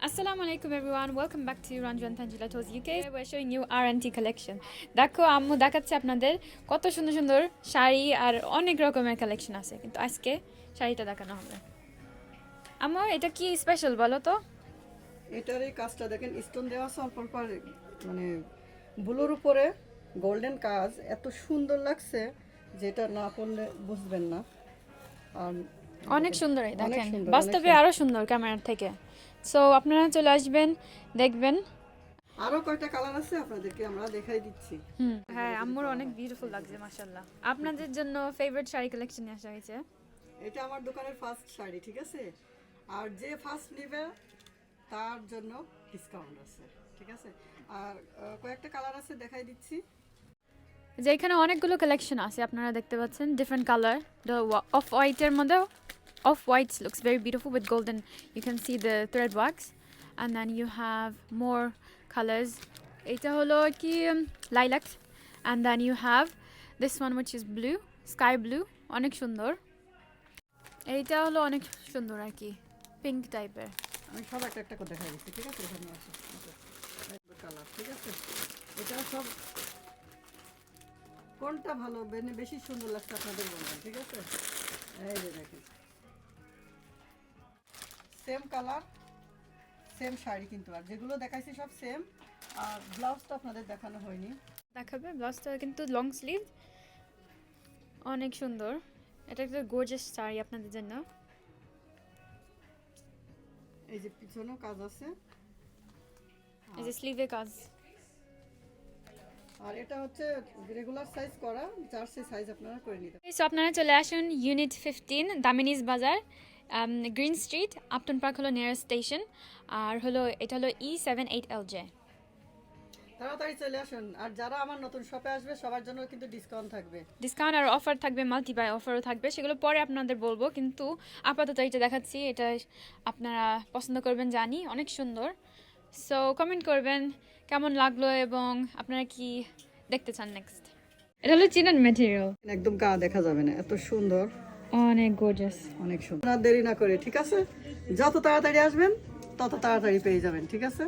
Assalamu alaikum everyone. Welcome back to Ranjan Tanjila Toes UK. We're showing you R&T collection. দেখো আম্মু দেখাচ্ছে আপনাদের কত সুন্দর সুন্দর শাড়ি আর অনেক রকমের কালেকশন আছে কিন্তু আজকে শাড়িটা দেখানো হবে আম্মু এটা কি স্পেশাল বলো তো এটার এই কাজটা দেখেন স্টোন দেওয়া আছে অল্প মানে ব্লুর উপরে গোল্ডেন কাজ এত সুন্দর লাগছে যেটা না পড়লে বুঝবেন না আর অনেক সুন্দর দেখেন বাস্তবে আরও সুন্দর ক্যামেরার থেকে সো আপনারা চলে আসবেন দেখবেন। আরও কয়টা কালার আছে আপনাদেরকে আমরা দেখাই দিচ্ছি। হ্যাঁ আম্মুর অনেক বিউটিফুল লাগছে মাশাআল্লাহ। আপনাদের জন্য ফেভারিট শাড়ি কালেকশন নিয়ে আসা হয়েছে। এটা আমার দোকানের ফার্স্ট শাড়ি ঠিক আছে? আর যে ফার্স্ট নেবে তার জন্য ডিসকাউন্ট আছে ঠিক আছে? আর কয়েকটা কালার আছে দেখাই দিচ্ছি। যে এখানে অনেকগুলো কালেকশন আছে আপনারা দেখতে পাচ্ছেন ডিফারেন্ট কালার দ্য অফ হোয়াইটের মধ্যে off whites looks very beautiful with golden you can see the thread works and then you have more colours এটা হলো কি lilacs and then you have this one which is blue sky blue অনেক সুন্দর এইটা হলো অনেক সুন্দর আর কি পিঙ্ক টাইপের আমি সব একটা একটা করে দেখাই দিচ্ছি, ঠিক আছে? এখানে আছে কালার ঠিক আছে? এটা সব কোনটা ভালো? বেনে বেশি সুন্দর লাগছে আপনাদের বলবেন ঠিক আছে? এই যে দেখেন। সেম কালার সেম শাড়ি কিন্তু আর। যেগুলো দেখাইছি সব সেম আর ব্লাউজটা আপনাদের দেখানো হয়নি। দেখাবে ব্লাউজটা কিন্তু লং স্লিভ অনেক সুন্দর। এটা একটা গোর্জাস শাড়ি আপনাদের জন্য। এই যে পিছনেও কাজ আছে। এই যে স্লিভে কাজ। আর এটা হচ্ছে রেগুলার সাইজ করা জার্সি সাইজ আপনারা করে নিতে আপনারা চলে আসুন ইউনিট ফিফটিন দামিনিজ বাজার। গ্রিন স্ট্রিট আপটন পার্ক হলো নিয়ারেস্ট স্টেশন আর হলো এটা হলো E seven eight L J তাড়াতাড়ি চলে আসুন আর যারা আমার নতুন শপে আসবে সবার জন্য কিন্তু ডিসকাউন্ট থাকবে। ডিসকাউন্ট আর অফার থাকবে মাল্টি বাই অফারও থাকবে সেগুলো পরে আপনাদের বলব কিন্তু আপাতত এটা দেখাচ্ছি এটা আপনারা পছন্দ করবেন জানি অনেক সুন্দর। সো কমেন্ট করবেন কেমন লাগল এবং আপনারা কি দেখতে চান নেক্সট এটা হলো চিনান ম্যাটেরিয়াল একদম গা দেখা যাবে না এত সুন্দর। অনেক গর্জাস অনেক সুন্দর। দেরি না করে, ঠিক আছে? যত তাড়াতাড়ি আসবেন, তত তাড়াতাড়ি পেয়ে যাবেন, ঠিক আছে?